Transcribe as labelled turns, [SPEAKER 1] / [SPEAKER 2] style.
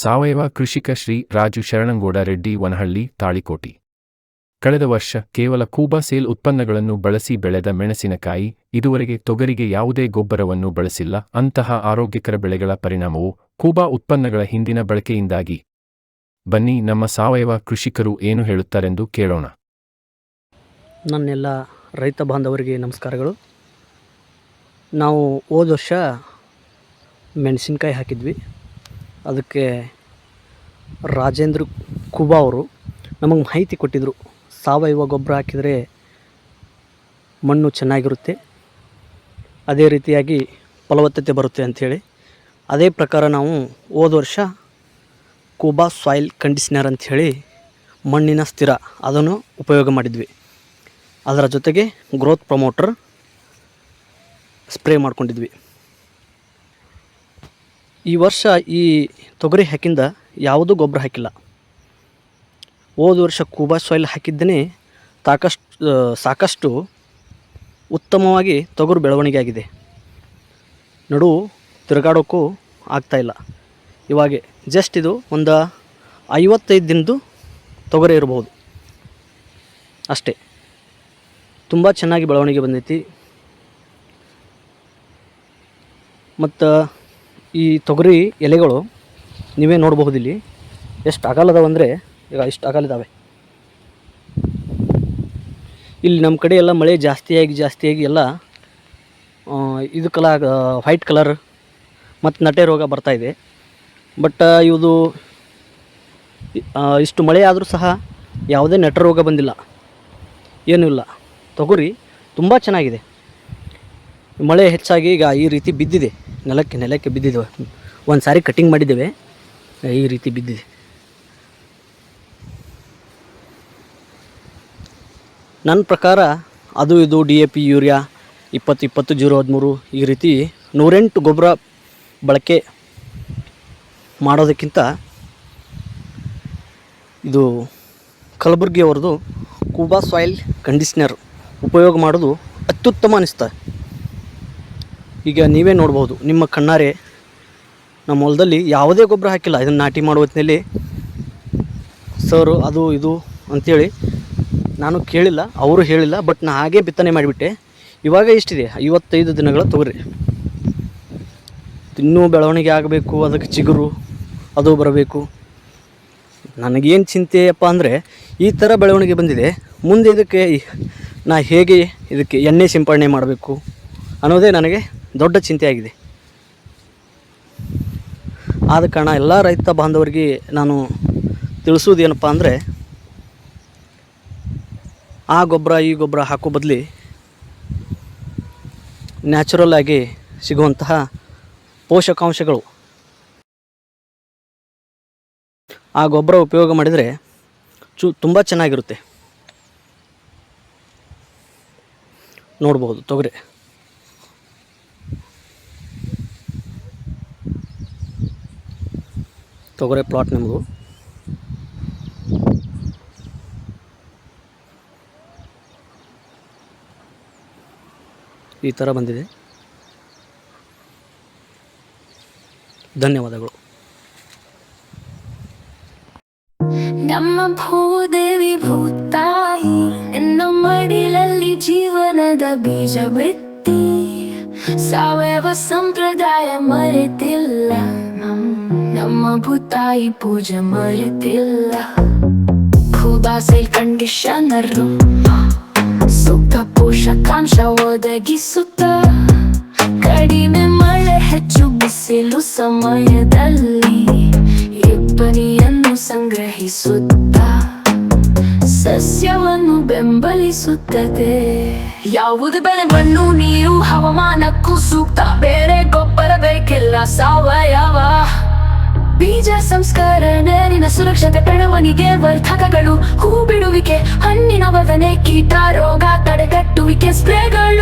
[SPEAKER 1] ಸಾವಯವ ಕೃಷಿಕ ಶ್ರೀ ರಾಜು ಶರಣಂಗೌಡ ರೆಡ್ಡಿ ವನಹಳ್ಳಿ, ತಾಳಿಕೋಟಿ. ಕಳೆದ ವರ್ಷ ಕೇವಲ ಕೂಬಾ ಸೇಲ್ ಉತ್ಪನ್ನಗಳನ್ನು ಬಳಸಿ ಬೆಳೆದ ಮೆಣಸಿನಕಾಯಿ, ಇದುವರೆಗೆ ತೊಗರಿಗೆ ಯಾವುದೇ ಗೊಬ್ಬರವನ್ನು ಬಳಸಿಲ್ಲ, ಅಂತಹ ಆರೋಗ್ಯಕರ ಬೆಳೆಗಳ ಪರಿಣಾಮವು ಕೂಬಾ ಉತ್ಪನ್ನಗಳ ಹಿಂದಿನ ಬಳಕೆಯಿಂದಾಗಿ. ಬನ್ನಿ ನಮ್ಮ ಸಾವಯವ ಕೃಷಿಕರು ಏನು ಹೇಳುತ್ತಾರೆಂದು ಕೇಳೋಣ.
[SPEAKER 2] ನನ್ನೆಲ್ಲ ರೈತ ಬಾಂಧವರಿಗೆ ನಮಸ್ಕಾರಗಳು. ನಾವು ಹೋದ ವರ್ಷ ಮೆಣಸಿನಕಾಯಿ ಹಾಕಿದ್ವಿ. ಅದಕ್ಕೆ ರಾಜೇಂದ್ರ ಕುಬಾ ಅವರು ನಮಗೆ ಮಾಹಿತಿ ಕೊಟ್ಟಿದ್ದರು ಸಾವಯವ ಗೊಬ್ಬರ ಹಾಕಿದರೆ ಮಣ್ಣು ಚೆನ್ನಾಗಿರುತ್ತೆ. ಅದೇ ರೀತಿಯಾಗಿ ಫಲವತ್ತತೆ ಬರುತ್ತೆ ಅಂಥೇಳಿ ಅದೇ ಪ್ರಕಾರ ನಾವು ಹೋದ ವರ್ಷ ಕುಬಾ ಸಾಯಿಲ್ ಕಂಡೀಷ್ನರ್ ಅಂಥೇಳಿ ಮಣ್ಣಿನ ಸ್ಥಿರ ಅದನ್ನು ಉಪಯೋಗ ಮಾಡಿದ್ವಿ. ಅದರ ಜೊತೆಗೆ ಗ್ರೋತ್ ಪ್ರಮೋಟರ್ ಸ್ಪ್ರೇ ಮಾಡ್ಕೊಂಡಿದ್ವಿ. ಈ ವರ್ಷ ಈ ತೊಗರಿ ಹಾಕಿಂದ ಯಾವುದೂ ಗೊಬ್ಬರ ಹಾಕಿಲ್ಲ. ಹೋದ ವರ್ಷ ಕೂಬಾ ಸಾಯಿಲ್ ಹಾಕಿದ್ದೇನೆ ಸಾಕಷ್ಟು ಸಾಕಷ್ಟು ಉತ್ತಮವಾಗಿ ತೊಗರು ಬೆಳವಣಿಗೆ ಆಗಿದೆ. ನಡು ತಿರುಗಾಡೋಕ್ಕೂ ಆಗ್ತಾಯಿಲ್ಲ ಇವಾಗೆ ಜಸ್ಟ್ ಇದು ಒಂದು ಐವತ್ತೈದು ದಿನದ್ದು ತೊಗರಿ ಇರಬಹುದು. ಅಷ್ಟೇ. ತುಂಬ ಚೆನ್ನಾಗಿ ಬೆಳವಣಿಗೆ ಬಂದೈತಿ. ಮತ್ತು ಈ ತೊಗರಿ ಎಲೆಗಳು ನೀವೇ ನೋಡಬಹುದು ಇಲ್ಲಿ ಎಷ್ಟು ಅಗಲದವಂದರೆ ಈಗ ಇಷ್ಟು ಅಗಲಿದ್ದಾವೆ ಇಲ್ಲಿ ನಮ್ಮ ಕಡೆ ಎಲ್ಲ ಮಳೆ ಜಾಸ್ತಿಯಾಗಿ ಜಾಸ್ತಿಯಾಗಿ ಎಲ್ಲ ಇದು ಕಲ ವೈಟ್ ಕಲರ್ ಮತ್ತು ನಟೆ ರೋಗ ಬರ್ತಾಯಿದೆ ಬಟ್ ಇದು ಇಷ್ಟು ಮಳೆ ಆದರೂ ಸಹ ಯಾವುದೇ ನಟ ರೋಗ ಬಂದಿಲ್ಲ. ಏನೂ ಇಲ್ಲ. ತೊಗರಿ ತುಂಬ ಚೆನ್ನಾಗಿದೆ. ಮಳೆ ಹೆಚ್ಚಾಗಿ ಈಗ ಈ ರೀತಿ ಬಿದ್ದಿದೆ. ನೆಲಕ್ಕೆ ನೆಲಕ್ಕೆ ಬಿದ್ದಿದೆ ಒಂದು ಸಾರಿ ಕಟ್ಟಿಂಗ್ ಮಾಡಿದ್ದೇವೆ. ಈ ರೀತಿ ಬಿದ್ದಿದೆ. ನನ್ನ ಪ್ರಕಾರ ಅದು ಇದು ಡಿ ಎ ಪಿ ಯೂರಿಯಾ ಇಪ್ಪತ್ತು ಇಪ್ಪತ್ತು, ಜೀರೋ, ಹದಿಮೂರು ಈ ರೀತಿ ನೂರೆಂಟು ಗೊಬ್ಬರ ಬಳಕೆ ಮಾಡೋದಕ್ಕಿಂತ ಇದು ಕಲಬುರ್ಗಿ ಅವ್ರದ್ದು ಕೂಬಾ ಸಾಯಿಲ್ ಕಂಡೀಷ್ನರ್ ಉಪಯೋಗ ಮಾಡೋದು ಅತ್ಯುತ್ತಮ ಅನಿಸ್ತಾ. ಈಗ ನೀವೇ ನೋಡ್ಬೋದು, ನಿಮ್ಮ ಕಣ್ಣಾರೆ ನಮ್ಮ ಹೊಲದಲ್ಲಿ ಯಾವುದೇ ಗೊಬ್ಬರ ಹಾಕಿಲ್ಲ. ಇದನ್ನು ನಾಟಿ ಮಾಡುವ ಹೊತ್ತಿನಲ್ಲಿ ಸರ್ ಅದು ಇದು ಅಂಥೇಳಿ ನಾನು ಕೇಳಿಲ್ಲ, ಅವರು ಹೇಳಿಲ್ಲ, ಬಟ್ ನಾನು ಹಾಗೆ ಬಿತ್ತನೆ ಮಾಡಿಬಿಟ್ಟೆ. ಇವಾಗ ಇಷ್ಟಿದೆ ಐವತ್ತೈದು ದಿನಗಳ ತೊಗರಿ. ಇನ್ನೂ ಬೆಳವಣಿಗೆ ಆಗಬೇಕು, ಅದಕ್ಕೆ ಚಿಗುರು, ಅದು ಬರಬೇಕು. ನನಗೇನು ಚಿಂತೆಯಪ್ಪ ಅಂದರೆ ಈ ಥರ ಬೆಳವಣಿಗೆ ಬಂದಿದೆ. ಮುಂದೆ ಇದಕ್ಕೆ ನಾ ಹೇಗೆ ಇದಕ್ಕೆ ಎಣ್ಣೆ ಸಿಂಪಡಣೆ ಮಾಡಬೇಕು ಅನ್ನೋದೇ ನನಗೆ ದೊಡ್ಡ ಚಿಂತೆಯಾಗಿದೆ. ಆದ ಕಾರಣ ಎಲ್ಲ ರೈತ ಬಾಂಧವರಿಗೆ ನಾನು ತಿಳಿಸೋದೇನಪ್ಪ ಅಂದರೆ, ಆ ಗೊಬ್ಬರ ಈ ಗೊಬ್ಬರ ಹಾಕೋ ಬದಲಿ ನ್ಯಾಚುರಲ್ ಆಗಿ ಸಿಗುವಂತಹ ಪೋಷಕಾಂಶಗಳು ಆ ಗೊಬ್ಬರ ಉಪಯೋಗ ಮಾಡಿದರೆ ಚು ತುಂಬ ಚೆನ್ನಾಗಿರುತ್ತೆ. ನೋಡ್ಬೋದು ತೊಗರಿ. ತೊಗರೆ ಪ್ಲಾಟ್ ನಮ್ಮದು ಈ ಥರ ಬಂದಿದೆ. ಧನ್ಯವಾದಗಳು.
[SPEAKER 3] ನಮ್ಮ ಭೂದೇವಿ ಭೂತಾಯಿ, ಎನ್ನ ಮಡಿಲಲ್ಲಿ ಜೀವನದ ಬೀಜ ಬಿತ್ತಿ, ಸಾವಯವ ಸಂಪ್ರದಾಯ ಮರೆತಿಲ್ಲ ನಮ್- ನಮ್ಮ ಭೂತಾಯಿ ಪೂಜೆ ಮರೆತಿಲ್ಲ ಭೂಬಾಸೈ ಕಂಡೀಷನರು ಸೂಕ್ತ ಪೋಷಕಾಂಶ ಒದಗಿಸುತ್ತ. ಕಡಿಮೆ ಮಳೆ, ಹೆಚ್ಚು ಬಿಸಿಲು ಸಮಯದಲ್ಲಿ ಇಬ್ಬನಿಯನ್ನು ಸಂಗ್ರಹಿಸುತ್ತ. ಸಸ್ಯವನ್ನು ಬೆಂಬಲಿಸುತ್ತದೆ. ಯಾವುದು ಬೆಲೆ, ಮಣ್ಣು, ನೀರು, ಹವಾಮಾನಕ್ಕೂ ಸೂಕ್ತ. ಬೇರೆ ಗೊಬ್ಬರ ಬೇಕಿಲ್ಲ ಸಾವಯವ. ನಿನ್ನ ಸುರಕ್ಷತೆ ಬೆಳವಣಿಗೆ ವರ್ಧಕಗಳು ಹೂ ಬಿಡುವಿಕೆ ಹಣ್ಣಿನ ವದನೆ ಕೀಟ ರೋಗ ತಡೆಗಟ್ಟುವಿಕೆ ಸ್ಪ್ರೇಗಳು